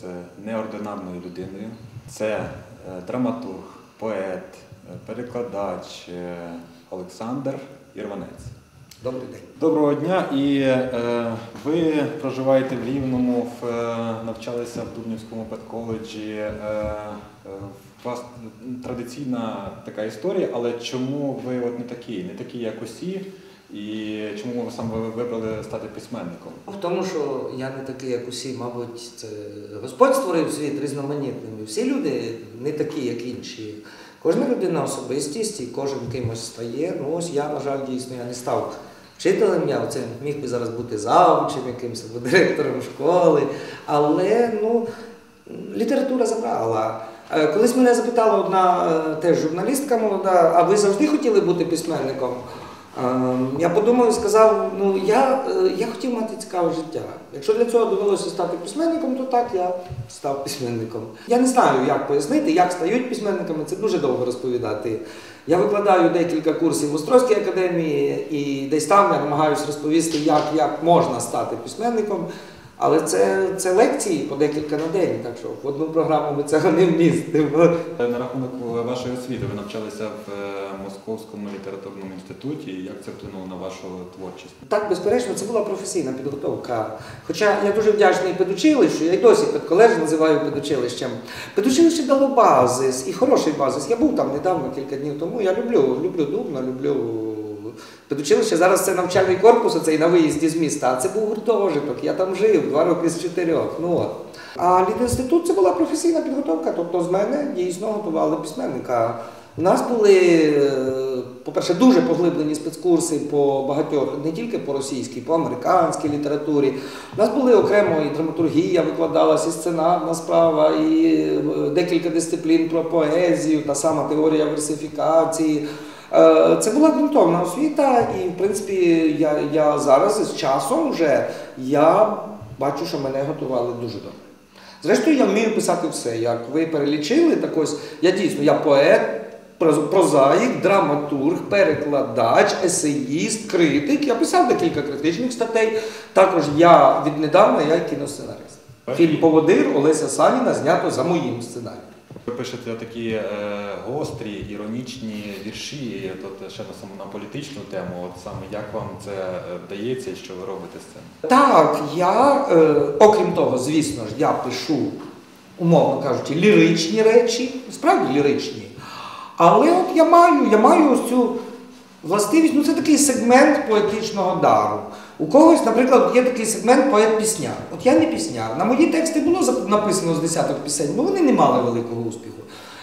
з неординарною людиною. Це е, драматург, поет, е, перекладач е, Олександр Ірванець. Добрий день. Доброго дня. І е, ви проживаєте в Рівному, в, е, навчалися в Дубнівському педколеджі. Е, е, у вас традиційна така історія, але чому ви от не такі, не такі, як усі? І чому ви саме вибрали стати письменником? В тому, що я не такий, як усі, мабуть, це Господь створив світ різноманітним. Всі люди не такі, як інші. Кожна людина особистість і кожен кимось стає. Ну ось я, на жаль, дійсно я не став вчителем, я це міг би зараз бути завучем якимось або директором школи. Але ну, література забрала. Е, Колись мене запитала одна е, теж журналістка молода, а ви завжди хотіли бути письменником? Е, Я подумав і сказав, ну я, е, я хотів мати цікаве життя. Якщо для цього довелося стати письменником, то так я став письменником. Я не знаю, як пояснити, як стають письменниками, це дуже довго розповідати. Я викладаю декілька курсів в Острозькій академії, і десь там я намагаюся розповісти, як, як можна стати письменником. Але це, це лекції по декілька на день, так що в одну програму ми цього не вмістимо. Е, На рахунок вашої освіти, ви навчалися в е, Московському літературному інституті. Як це вплинуло на вашу творчість? Так, безперечно, це була професійна підготовка. Хоча я дуже вдячний педучилищу, я й досі педколеж називаю педучилищем. Педучилище дало базис і хороший базис. Я був там недавно, кілька днів тому. Я люблю, люблю Дубно, люблю педучилище. Зараз це навчальний корпус, оцей на виїзді з міста, а це був гуртожиток. Я там жив два роки з чотирьох. Ну, от. А літінститут це була професійна підготовка, тобто з мене дійсно готували письменника. У нас були, е, по-перше, дуже поглиблені спецкурси по багатьох, не тільки по російській, по американській літературі. У нас були окремо і драматургія викладалася, і сценарна справа, і е, декілька дисциплін про поезію, та сама теорія версифікації. Е, Це була ґрунтовна освіта, і в принципі я, я зараз з часом вже я бачу, що мене готували дуже добре. Зрештою, я вмію писати все. Як ви перелічили, так ось я дійсно я поет, прозаїк, драматург, перекладач, есеїст, критик. Я писав декілька критичних статей. Також я віднедавна я кіносценарист. Фільм Поводир Олеся Саніна знято за моїм сценарієм. Ви пишете такі е, гострі, іронічні вірші, тут ще на саму на політичну тему. От саме як вам це е, вдається і що ви робите з цим? Так, я, е, окрім того, звісно ж, я пишу, умовно кажучи, ліричні речі, справді ліричні. Але от я маю, я маю ось цю властивість, ну це такий сегмент поетичного дару. У когось, наприклад, є такий сегмент поет-пісняр. От я не пісняр. На мої тексти було написано з десяток пісень, але вони не мали великого успіху.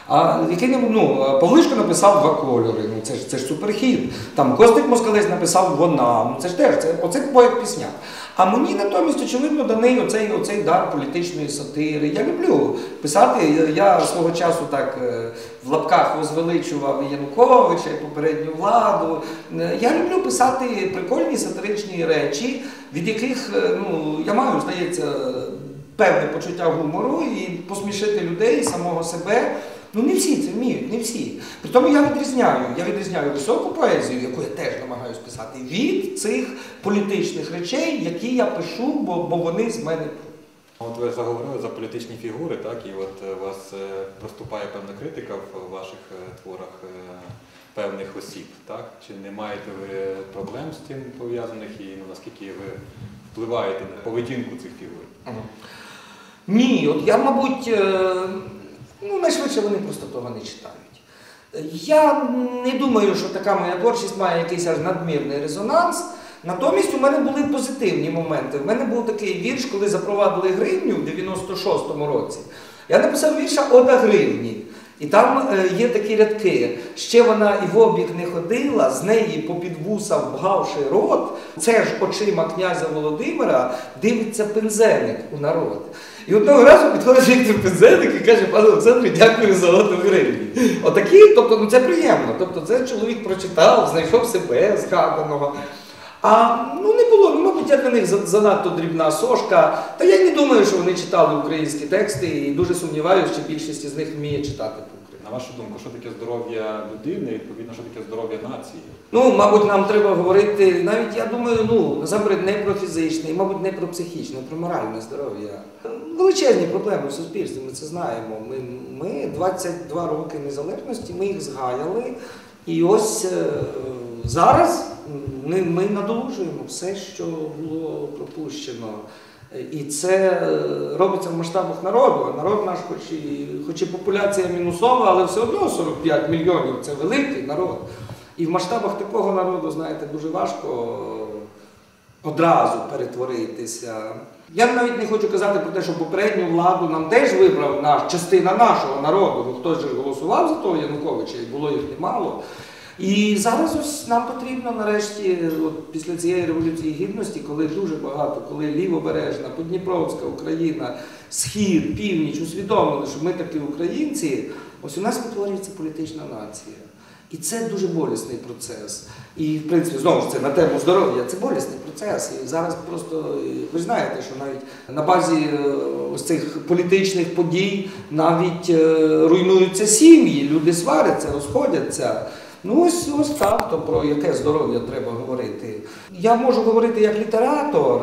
А який ну, Павлишко написав два кольори, ну це ж це ж суперхід. Там Костик Москалець написав вона. Ну це ж теж це оце поет пісняк. А мені натомість, очевидно, даний оцей, оцей дар політичної сатири. Я люблю писати. Я свого часу так е, в лапках возвеличував Януковича, і попередню владу. Е, Я люблю писати прикольні сатиричні речі, від яких е, ну, я маю, здається, певне почуття гумору і посмішити людей, самого себе. Ну не всі це вміють, не всі. При тому я відрізняю, я відрізняю високу поезію, яку я теж намагаюся писати, від цих політичних речей, які я пишу, бо, бо вони з мене. От ви заговорили за політичні фігури, так і от е, у вас е, проступає певна критика в ваших е, творах е, певних осіб, так? Чи не маєте ви проблем з цим пов'язаних і ну, наскільки ви впливаєте на поведінку цих фігур? Ні, от я, мабуть, е, ну, найшвидше вони просто того не читають. Я не думаю, що така моя творчість має якийсь аж надмірний резонанс. Натомість у мене були позитивні моменти. У мене був такий вірш, коли запровадили гривню в 96-му році. Я написав вірша Ода гривні. І там е, є такі рядки. Ще вона і в обіг не ходила, з неї попід вуса вбгавши рот, це ж очима князя Володимира дивиться пензеник у народ. І одного разу підходить Віктор Пензеник і каже, пане Олександру, дякую за одну гривні. Отакі, тобто, ну це приємно. Тобто, це чоловік прочитав, знайшов себе згаданого. А ну не було, ну, мабуть, я для них занадто дрібна сошка. Та я не думаю, що вони читали українські тексти і дуже сумніваюся, що більшість з них вміє читати. На вашу думку, що таке здоров'я людини відповідно, що таке здоров'я нації? Ну, мабуть, нам треба говорити, навіть я думаю, ну насамперед не про фізичне, і, мабуть, не про психічне, а про моральне здоров'я. Величезні проблеми в суспільстві, ми це знаємо. Ми, ми 22 роки незалежності, ми їх згаяли. І ось е, зараз ми, ми надолужуємо все, що було пропущено. І це е, робиться в масштабах народу. А народ наш, хоч і, хоч і популяція мінусова, але все одно 45 мільйонів це великий народ. І в масштабах такого народу, знаєте, дуже важко одразу перетворитися. Я навіть не хочу казати про те, що попередню владу нам теж вибрав наш, частина нашого народу. Ну, хтось же голосував за того Януковича, і було їх немало. І зараз ось нам потрібно нарешті, от після цієї революції гідності, коли дуже багато, коли лівобережна, Подніпровська Україна, Схід, Північ усвідомили, що ми такі українці, ось у нас витворюється політична нація. І це дуже болісний процес. І, в принципі, знову ж це на тему здоров'я, це болісний процес. І зараз просто ви знаєте, що навіть на базі е, ось цих політичних подій навіть е, руйнуються сім'ї, люди сваряться, розходяться. Ну ось ось так, то про яке здоров'я треба говорити. Я можу говорити як літератор.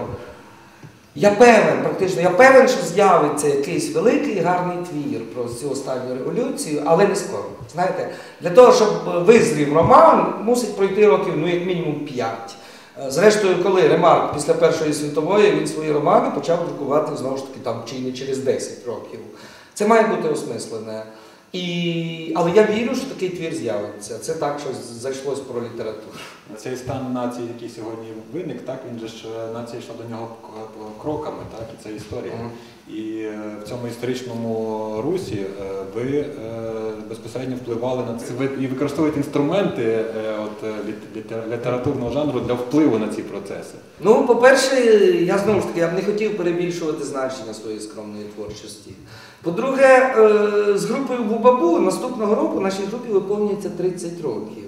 Я певен, практично, я певен, що з'явиться якийсь великий гарний твір про цю останню революцію, але не скоро. Знаєте, для того, щоб визрів роман, мусить пройти років, ну як мінімум п'ять. Е, Зрештою, коли Ремарк після Першої світової він свої романи почав друкувати знову ж таки там чи не через 10 років. Це має бути осмислене. І... Але я вірю, що такий твір з'явиться. Це так, що зайшлось про літературу. Цей стан нації, який сьогодні виник, так він же ж е, нація йшла до нього кроками, так і це історія. Мгм. І е, в цьому історичному русі е, ви е, безпосередньо впливали на це. І використовуєте інструменти от, літ- літер- літературного жанру для впливу на ці процеси. Ну, по-перше, я знову ж таки я б не хотів перебільшувати значення своєї скромної творчості. По-друге, з групою Бубабу наступного року нашій групі виповнюється 30 років.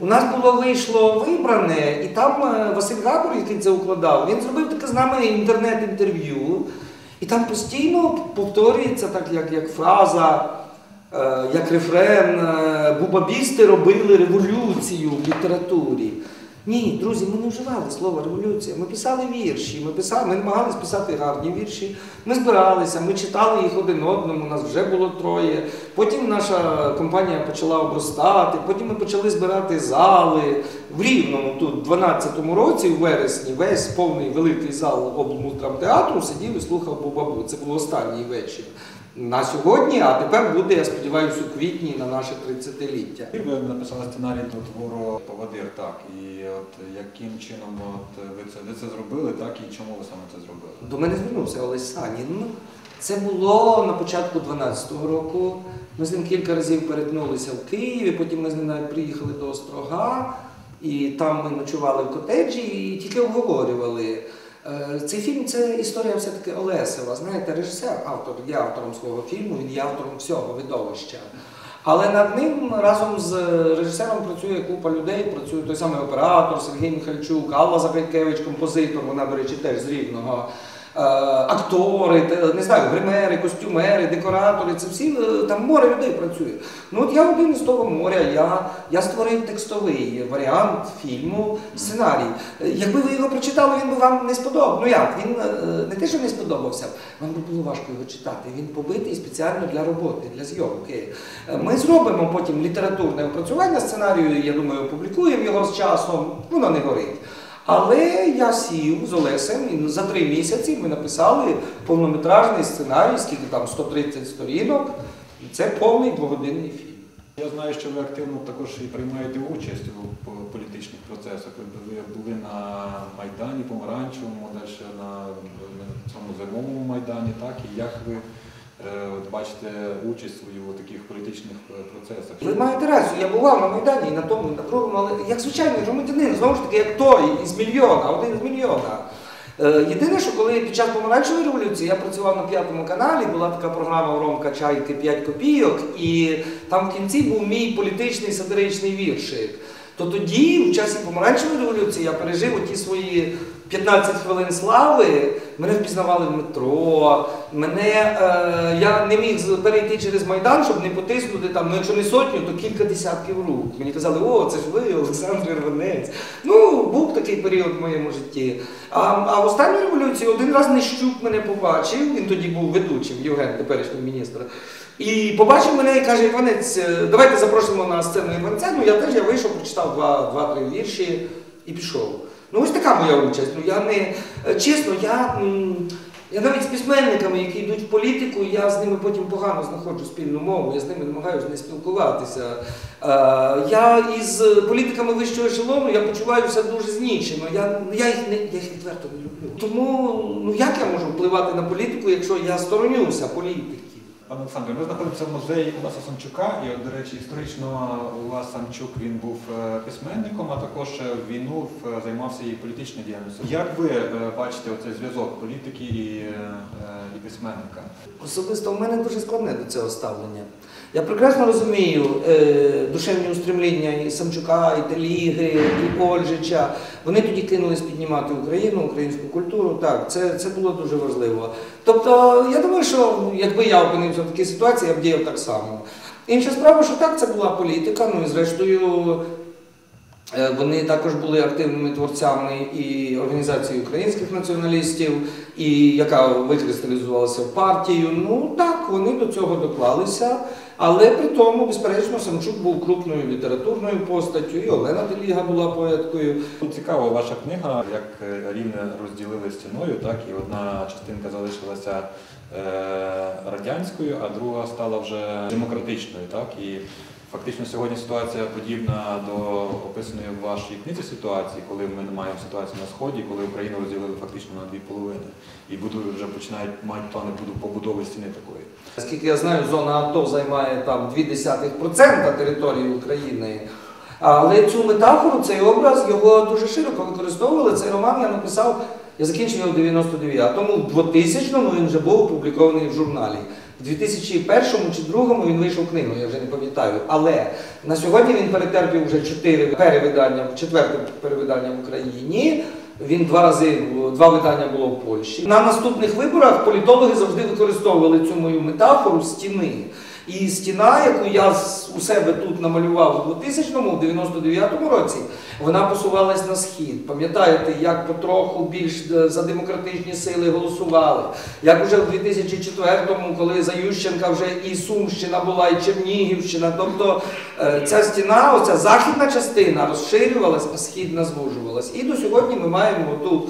У нас було вийшло вибране, і там Василь Габор, який це укладав, він зробив таке з нами інтернет-інтерв'ю. І там постійно повторюється так, як, як фраза, е, як рефрен, е, бубабісти робили революцію в літературі. Ні, друзі, ми не вживали слово революція. Ми писали вірші, ми писали, ми намагалися писати гарні вірші. Ми збиралися, ми читали їх один одному, нас вже було троє. Потім наша компанія почала обростати, потім ми почали збирати зали. В Рівному тут, в 12-му році, в вересні, весь повний великий зал облмультрамтеатру сидів і слухав Бубабу. Це був останній вечір. На сьогодні, а тепер буде, я сподіваюся, у квітні на наше 30-ліття. Ви написали сценарій до твору Поводир, так. І от яким чином от, ви це ви це зробили, так, і чому ви саме це зробили? До мене звернувся Олесь Санін. Це було на початку 12-го року. Ми з ним кілька разів перетнулися в Києві, потім ми з ним навіть приїхали до Острога, і там ми ночували в котеджі і тільки обговорювали. Е, Цей фільм це історія все-таки Олесева. Знаєте, режисер, автор, є автором свого фільму, він є автором всього видовища. Але над ним разом з режисером працює купа людей, працює той самий оператор Сергій Михальчук, Алла Загайкевич, композитор, вона, до речі, теж з Рівного. Е, Актори, не знаю, гримери, костюмери, декоратори, це всі е, там море людей працює. Ну от я один із того моря, я, я створив текстовий варіант фільму, сценарій. Е, Якби ви його прочитали, він би вам не сподобав. Ну як? Він не те, що не сподобався, вам би було важко його читати. Він побитий спеціально для роботи, для зйомки. Ми зробимо потім літературне опрацювання сценарію, я думаю, опублікуємо його з часом, воно не горить. Але я сів з Олесем і за три місяці ми написали повнометражний сценарій, скільки там 130 сторінок. І це повний двогодинний фільм. Я знаю, що ви активно також і приймаєте участь у політичних процесах. Ви були на Майдані Помаранчевому, далі на, цьому зимовому майдані, так? І як ви от, бачите участь у таких політичних е, процесах? Ви маєте рацію, я бував на Майдані і на тому, на другому, але як звичайний громадянин, знову ж таки, як той із мільйона, один з мільйона. Е, Єдине, що коли під час помаранчевої революції я працював на п'ятому каналі, була така програма Ромка Чайки 5 копійок, і там в кінці був мій політичний сатиричний віршик. То тоді, в часі помаранчевої революції, я пережив оті свої 15 хвилин слави, мене впізнавали в метро. Мене е, я не міг перейти через майдан, щоб не потиснути там, ну якщо не сотню, то кілька десятків рук. Мені казали, о, це ж ви, Олександр Ірванець. Ну, був такий період в моєму житті. А, а в останній революції один раз Нещук мене побачив, він тоді був ведучим, Євген, теперішній міністр. І побачив мене і каже, Іванець, е, давайте запросимо на сцену Іванця. Ну я теж я вийшов, прочитав два- два-три вірші і пішов. Ну ось така моя участь. Ну я не е, чесно, я, я навіть з письменниками, які йдуть в політику, я з ними потім погано знаходжу спільну мову, я з ними намагаюся не спілкуватися. Е, я із політиками вищого ешелону я почуваюся дуже знічено. Я, я, їх не, я їх відверто не люблю. Тому ну як я можу впливати на політику, якщо я сторонюся політики? Пане Олександре, ми знаходимося в музеї Уласа Самчука, і от, до речі, історично Улас Самчук він був е, письменником, а також е, в війну е, займався і політичною діяльністю. Як ви бачите оцей зв'язок політики і, і письменника? Особисто в мене дуже складне до цього ставлення. Я прекрасно розумію е, душевні устремління і Самчука, і Теліги, і Ольжича. Вони тоді кинулись піднімати Україну, українську культуру. Так, це, це було дуже важливо. Тобто, я думаю, що якби я опинився в такій ситуації, я б діяв так само. Інша справа, що так, це була політика, ну і зрештою. Е, Вони також були активними творцями і організації українських націоналістів, і яка викристалізувалася в партію. Ну так, вони до цього доклалися. Але при тому, безперечно, Самчук був крупною літературною постаттю, і Олена Теліга була поеткою. Цікава ваша книга, як е, рівне розділили стіною, так і одна частинка залишилася е, радянською, а друга стала вже демократичною. Так і фактично сьогодні ситуація подібна до описаної в вашій книзі ситуації, коли ми не маємо ситуацію на сході, коли Україну розділили фактично на дві половини, і будують вже починають мають плани побудови стіни такої. Наскільки я знаю, зона АТО займає там 0,2% території України. Але цю метафору, цей образ його дуже широко використовували. Цей роман я написав, я закінчив його в 99-му, в 2000-му він вже був опублікований в журналі. В 2001 чи 2002 він вийшов книгу, я вже не пам'ятаю. Але на сьогодні він перетерпів вже чотири перевидання, четверте перевидання в Україні. Він два рази два видання було в Польщі. На наступних виборах політологи завжди використовували цю мою метафору стіни. І стіна, яку я у себе тут намалював у 2000-му, в 99-му році, вона посувалась на схід. Пам'ятаєте, як потроху більш е, за демократичні сили голосували? Як уже в 2004-му, коли за Ющенка вже і Сумщина була, і Чернігівщина. Тобто е, ця стіна, оця західна частина розширювалась, а східна звужувалась. І до сьогодні ми маємо тут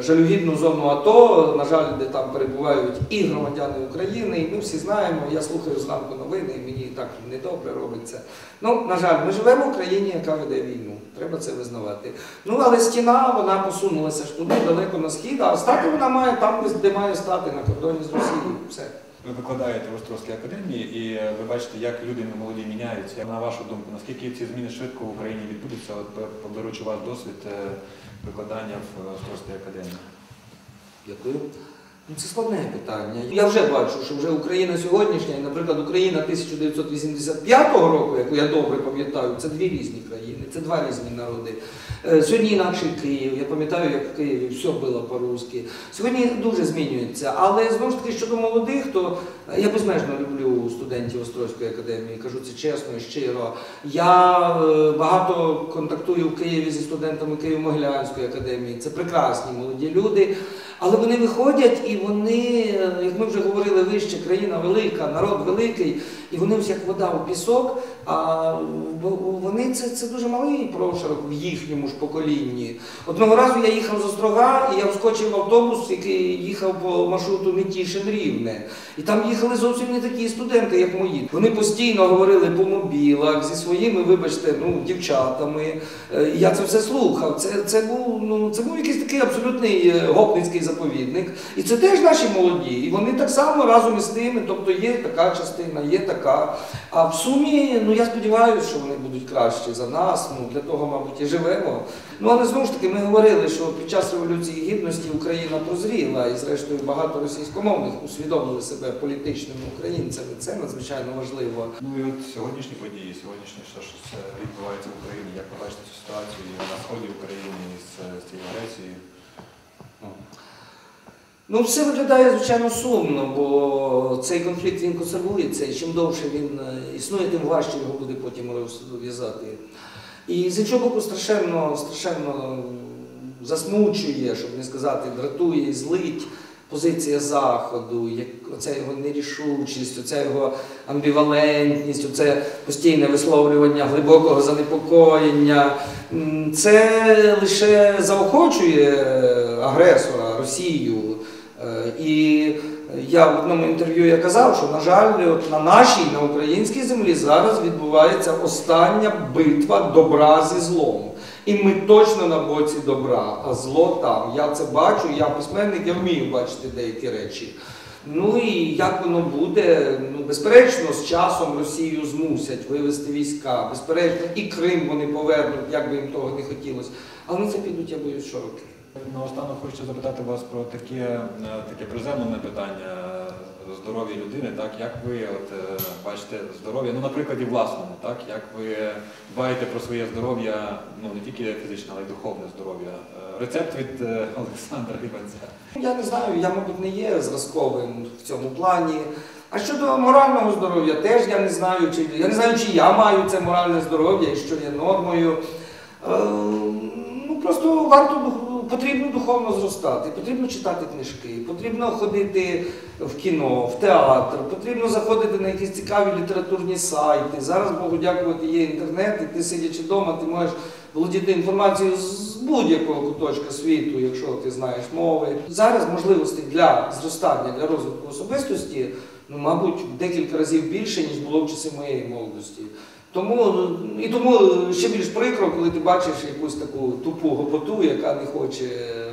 жалюгідну зону АТО, на жаль, де там перебувають і громадяни України, і ми всі знаємо. Я слухаю зранку новини, і мені так недобре робиться. Ну, на жаль, ми живемо в країні, яка веде війну. Треба це визнавати. Ну, але стіна вона посунулася ж туди далеко на схід, а стати вона має там, де має стати, на кордоні з Росією. Все. Ви викладаєте в Острозькій академії, і ви бачите, як люди молоді міняються. На вашу думку, наскільки ці зміни швидко в Україні відбудуться, от поберучи ваш досвід е, викладання в Острозькій академії? Дякую. Ну, це складне питання. Я вже бачу, що вже Україна сьогоднішня, і, наприклад, Україна 1985 року, яку я добре пам'ятаю, це дві різні країни, це два різні народи. Е, Сьогодні інакший Київ. Я пам'ятаю, як в Києві все було по-русски. Сьогодні дуже змінюється. Але знову ж таки щодо молодих, то я безмежно люблю студентів Острозької академії, кажу це чесно і щиро. Я е, багато контактую в Києві зі студентами Києво-Могилянської академії. Це прекрасні молоді люди. Але вони виходять і вони, е, як ми вже говорили вище, країна велика, народ великий, і вони як вода у пісок. А вони це, це дуже малий прошарок в їхньому ж поколінні. Одного разу я їхав з Острога, і я вскочив в автобус, який їхав по маршруту Нетішин Рівне. І там їхали зовсім не такі студенти, як мої. Вони постійно говорили по мобілах зі своїми, вибачте, ну, дівчатами. Е, Я це все слухав. Це, це, був, ну, це був якийсь такий абсолютний е, гопницький заповідник. І це теж наші молоді. І вони так само разом із тими, тобто є така частина, є така. А в сумі, ну я сподіваюся, що вони будуть кращі за нас. Ну для того, мабуть, і живемо. Ну але знову ж таки, ми говорили, що під час революції гідності Україна прозріла, і зрештою багато російськомовних усвідомили себе політичними українцями. Це надзвичайно важливо. Ну і от сьогоднішні події, сьогоднішнє, що відбувається в Україні, як ви бачите цю ситуацію на сході України з, з цією агресією? Ну, все виглядає, звичайно, сумно, бо цей конфлікт він консервується, і чим довше він е, існує, тим важче його буде потім розв'язати. І з іншого боку, страшенно, страшенно засмучує, щоб не сказати, дратує злить позиція Заходу, як оця його нерішучість, оця його амбівалентність, оце постійне висловлювання глибокого занепокоєння. Це лише заохочує агресора Росію. Е, І я в одному інтерв'ю я казав, що, на жаль, от на нашій, на українській землі зараз відбувається остання битва добра зі злом. І ми точно на боці добра, а зло там. Я це бачу, я письменник, я вмію бачити деякі речі. Ну і як воно буде, ну безперечно, з часом Росію змусять вивести війська, безперечно, і Крим вони повернуть, як би їм того не хотілося. Але на це підуть, я боюсь, що роки. Наостанок хочу запитати вас про таке, е, таке приземлене питання е, здоров'я людини. Так, як ви от, е, бачите здоров'я, ну на прикладі власному, так, як ви дбаєте про своє здоров'я, ну не тільки фізичне, але й духовне здоров'я. Рецепт від Олександра Іванця. Я не знаю, я, мабуть, не є зразковим в цьому плані. А щодо морального здоров'я, теж я не знаю, чи я не знаю, чи я маю це моральне здоров'я і що є нормою. Е, ну просто варто потрібно духовно зростати, потрібно читати книжки, потрібно ходити в кіно, в театр, потрібно заходити на якісь цікаві літературні сайти. Зараз, Богу дякувати, є інтернет, і ти сидячи вдома, ти можеш володіти інформацією з будь-якого куточка світу, якщо ти знаєш мови. Зараз можливостей для зростання, для розвитку особистості, ну, мабуть, декілька разів більше, ніж було в часи моєї молодості. Тому ну, і тому ще більш прикро, коли ти бачиш якусь таку тупу гопоту, яка не хоче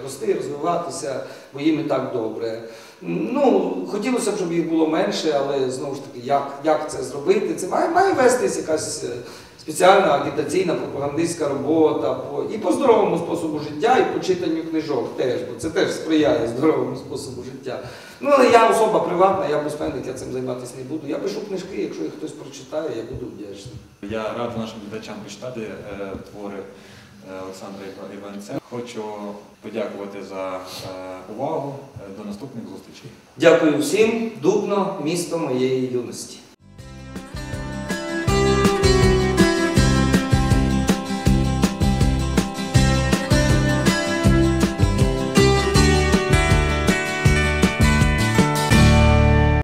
рости, розвиватися, бо їм і так добре. Ну, хотілося б, щоб їх було менше, але знову ж таки, як, як це зробити? Це має, має вестись якась спеціальна агітаційна пропагандистська робота по, і по здоровому способу життя, і по читанню книжок теж, бо це теж сприяє здоровому способу життя. Ну, але я особа приватна, я письменник, я цим займатися не буду. Я пишу книжки, якщо їх хтось прочитає, я буду вдячний. Я радий нашим глядачам почитати е, твори е, Олександра Іва- Іванця. Хочу подякувати за е, увагу. До наступних зустрічей. Дякую всім, Дубно, місто моєї юності.